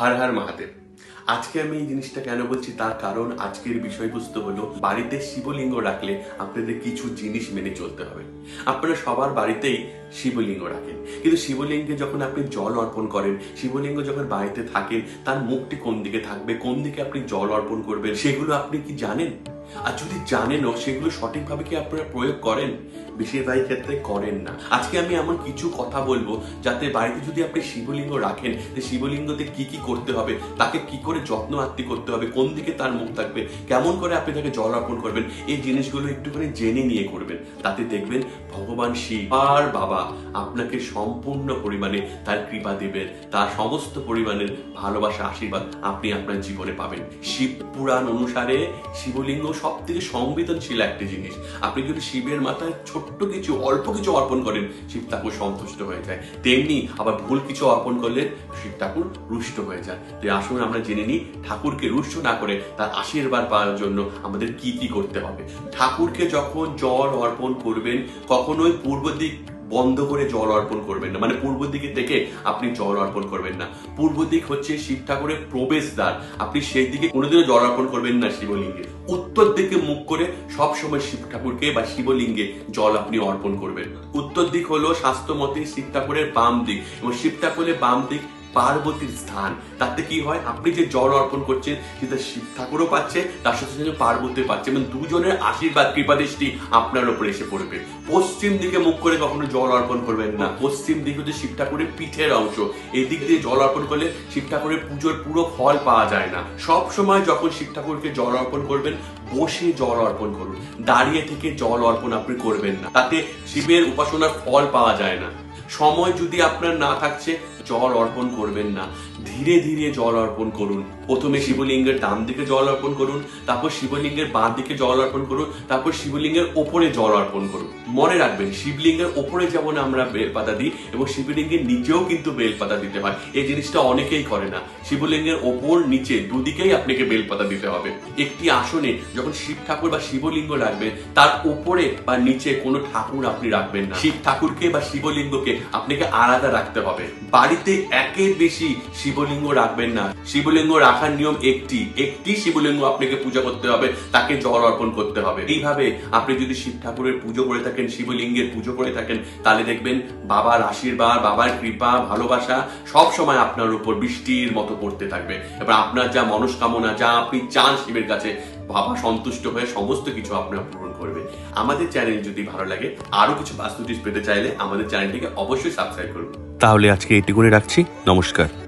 হর হার মহাদেব। আজকে আমি এই জিনিসটা কেন বলছি? তার কারণ আজকের বিষয়বস্তু হলো, বাড়িতে শিবলিঙ্গ রাখলে আপনাদের কিছু জিনিস মেনে চলতে হবে। আপনারা সবার বাড়িতেই শিবলিঙ্গ রাখেন। কিন্তু শিবলিঙ্গে যখন আপনি জল অর্পণ করেন, শিবলিঙ্গ যখন বাড়িতে থাকেন, তার মুখটি কোন দিকে থাকবে, কোন দিকে আপনি জল অর্পণ করবেন, সেগুলো আপনি কি জানেন? আর যদি জানেনও, সেগুলো সঠিকভাবে কি আপনারা প্রয়োগ করেন? বেশিরভাগ ক্ষেত্রে করেন না। আজকে আমি এমন কিছু কথা বলব যাতে বাড়িতে যদি আপনি শিবলিঙ্গ রাখেন, যে শিবলিঙ্গতে কি কি করতে হবে, তাকে কি করে যত্ন আত্মি করতে হবে, কোন দিকে তার মুখ থাকবে, কেমন করে আপনি তাকে জল অর্পণ করবেন, এই জিনিসগুলো একটুখানি জেনে নিয়ে করবেন। তাতে দেখবেন ভগবান শিব আর বাবা আপনাকে সম্পূর্ণ পরিমাণে তার কৃপা দেবেন, তার সমস্ত পরিমাণের ভালোবাসা, আশীর্বাদ আপনি আপনার জীবনে পাবেন। শিব পুরাণ অনুসারে শিবলিঙ্গ সব থেকে সংবেদনশীল একটি জিনিস। আপনি যদি শিবের মাথায় ছোট্ট কিছু, অল্প কিছু অর্পণ করেন, শিব ঠাকুর সন্তুষ্ট হয়ে যায়। তেমনি আবার ভুল কিছু অর্পণ করলে শিব ঠাকুর রুষ্ট হয়ে যায়। তো আসুন আমরা জেনে নিই, ঠাকুরকে রুষ্ট না করে তার আশীর্বাদ পাওয়ার জন্য আমাদের কি কি করতে হবে। ঠাকুরকে যখন জল অর্পণ করবেন, কখনোই পূর্ব দিক বন্ধ করে জল অর্পণ করবেন না। মানে পূর্ব দিকে থেকে আপনি জল অর্পণ করবেন না। পূর্ব দিক হচ্ছে শিব ঠাকুরের প্রবেশদ্বার। আপনি সেই দিকে কোনোদিনও জল অর্পণ করবেন না শিবলিঙ্গে। উত্তর দিকে মুখ করে সবসময় শিব ঠাকুরকে বা শিবলিঙ্গে জল আপনি অর্পণ করবেন। উত্তর দিক হলো স্বাস্থ্যমতে শিব ঠাকুরের বাম দিক। এবং শিব ঠাকুরের বাম দিক পার্বতীর স্থান। তাতে কি হয়? আপনি যে জল অর্পণ করছেন সেটা শিব ঠাকুরও পাচ্ছে, তার সাথে সাথে পার্বতী পাচ্ছে। এবং দুজনের আশীর্বাদ কৃপাদৃষ্টি আপনার উপরে এসে পড়বে। পশ্চিম দিকে মুখ করে কখনো জল অর্পণ করবেন না। পশ্চিম দিক হচ্ছে শিব ঠাকুরের পিঠের অংশ। এই দিক দিয়ে জল অর্পণ করলে শিব ঠাকুরের পুজোর পুরো ফল পাওয়া যায় না। সব সময় যখন শিব ঠাকুরকে জল অর্পণ করবেন, বসে জল অর্পণ করুন। দাঁড়িয়ে থেকে জল অর্পণ আপনি করবেন না। তাতে শিবের উপাসনার ফল পাওয়া যায় না। সময় যদি আপনার না থাকছে জল অর্পণ করবেন না। ধীরে ধীরে জল অর্পণ করুন। প্রথমে শিবলিঙ্গের ডান দিকে জল অর্পণ করুন, তারপর শিবলিঙ্গের বাঁ দিকে জল অর্পণ করুন, তারপর শিবলিঙ্গের ওপরে জল অর্পণ করুন। মনে রাখবেন শিবলিঙ্গের ওপরে যেমন আমরা বেলপাতা দিই এবং শিবলিঙ্গের নিচেও কিন্তু বেলপাতা দিতে হয়। এই জিনিসটা অনেকেই করে না। শিবলিঙ্গের ওপর, নিচে দুদিকেই আপনাকে বেলপাতা দিতে হবে। একটি আসনে যখন শিব ঠাকুর বা শিবলিঙ্গ রাখবেন, তার উপরে বা নিচে কোনো ঠাকুর আপনি রাখবেন না। শিব ঠাকুরকে বা শিবলিঙ্গকে আপনাকে আলাদা রাখতে হবে। বাড়িতে একের বেশি শিবলিঙ্গ রাখবেন না। শিবলিঙ্গ রাখার নিয়ম একটি। একটি শিবলিঙ্গ আপনাকে পূজা করতে হবে, তাকে জল অর্পণ করতে হবে। এইভাবে আপনি যদি শিব ঠাকুরের পুজো করে থাকেন শিবলিঙ্গের পুজো করে থাকেন, তাহলে দেখবেন বাবার আশীর্বাদ, বাবার কৃপা, ভালোবাসা সব সময় আপনার উপর বৃষ্টির মতো পড়তে থাকবে। এবার আপনার যা মনস্কামনা, যা আপনি চান শিবের কাছে, বাবা সন্তুষ্ট হয়ে সমস্ত কিছু আপনার পূরণ করবে। আমাদের চ্যানেল যদি ভালো লাগে আরও কিছু বাস্তু পেতে চাইলে আমাদের চ্যানেলটিকে অবশ্যই সাবস্ক্রাইব করুন। তাহলে আজকে এটি করে রাখছি। নমস্কার।